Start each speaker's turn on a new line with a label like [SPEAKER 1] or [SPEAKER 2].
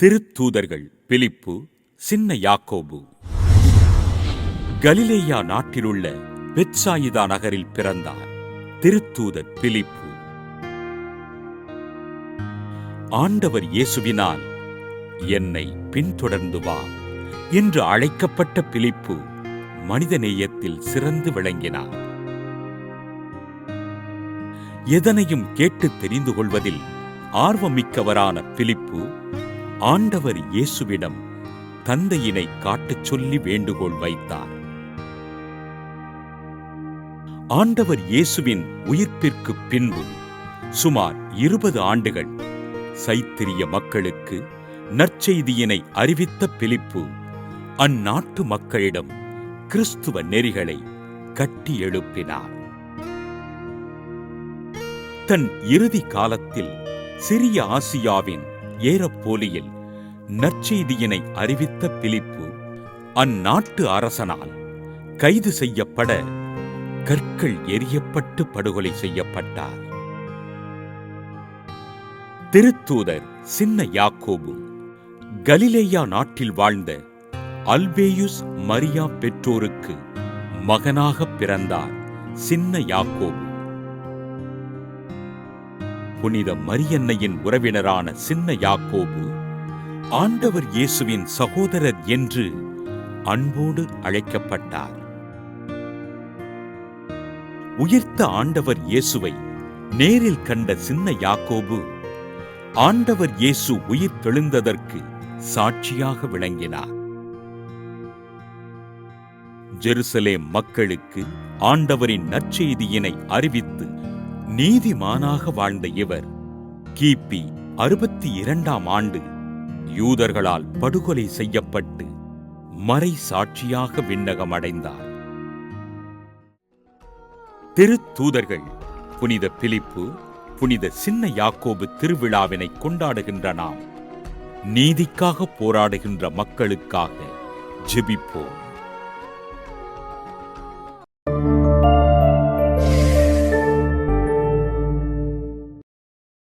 [SPEAKER 1] திருத்தூதர்கள் பிலிப்பு சின்ன யாக்கோபு. கலிலேயா நாட்டிலுள்ள பெட்சாயிதா நகரில் பிறந்தார் திருத்தூதர் பிலிப்பு. ஆண்டவர் இயேசுவினால் என்னை பின்தொடர்ந்து வா என்று அழைக்கப்பட்ட பிலிப்பு மனிதநேயத்தில் சிறந்து விளங்கினார். எதனையும் கேட்டு தெரிந்து கொள்வதில் ஆர்வமிக்கவரான பிலிப்பு ஆண்டவர் இயேசுவிடம் தந்தையினை காட்டச் சொல்லி வேண்டுகோள் வைத்தார். ஆண்டவர் இயேசுவின் உயிர்ப்பிற்கு பின்பு சுமார் இருபது ஆண்டுகள் சைத்திரிய மக்களுக்கு நற்செய்தியினை அறிவித்த பிலிப்பு அந்நாட்டு மக்களிடம் கிறிஸ்துவ நெறிகளை கட்டி எழுப்பினார். தன் இறுதி காலத்தில் சிறிய ஆசியாவின் ஏரப்போலியில் நற்செய்தியினை அறிவித்த பிலிப்பு அந்நாட்டு அரசனால் கைது செய்யப்பட கற்கள் எரியப்பட்டு படுகொலை செய்யப்பட்டார். திருத்தூதர் சின்ன யாக்கோபு கலிலேயா நாட்டில் வாழ்ந்த அல்பேயுஸ் மரியா பெற்றோருக்கு மகனாக பிறந்தார் சின்ன யாக்கோபு. புனித மரியன்னையின் உறவினரான சின்ன யாக்கோபு ஆண்டவர் இயேசுவின் சகோதரர் என்று அன்போடு அழைக்கப்பட்டார். உயிர்த்த ஆண்டவர் இயேசுவை நேரில் கண்ட சின்ன யாக்கோபு ஆண்டவர் இயேசு உயிர் தெழுந்ததற்கு சாட்சியாக விளங்கினார். ஜெருசலேம் மக்களுக்கு ஆண்டவரின் நற்செய்தியினை அறிவித்து நீதிமானாக வாழ்ந்த இவர். கிபி அறுபத்தி இரண்டாம் ஆண்டு யூதர்களால் படுகொலை செய்யப்பட்டு மறை சாட்சியாக விண்ணகம் அடைந்தார் திருத்தூதர்கள் புனித பிலிப்பு புனித சின்ன யாக்கோபு திருவிழாவினை கொண்டாடுகின்ற நாம் நீதிக்காக போராடுகின்ற மக்களுக்காக ஜெபிப்போம்.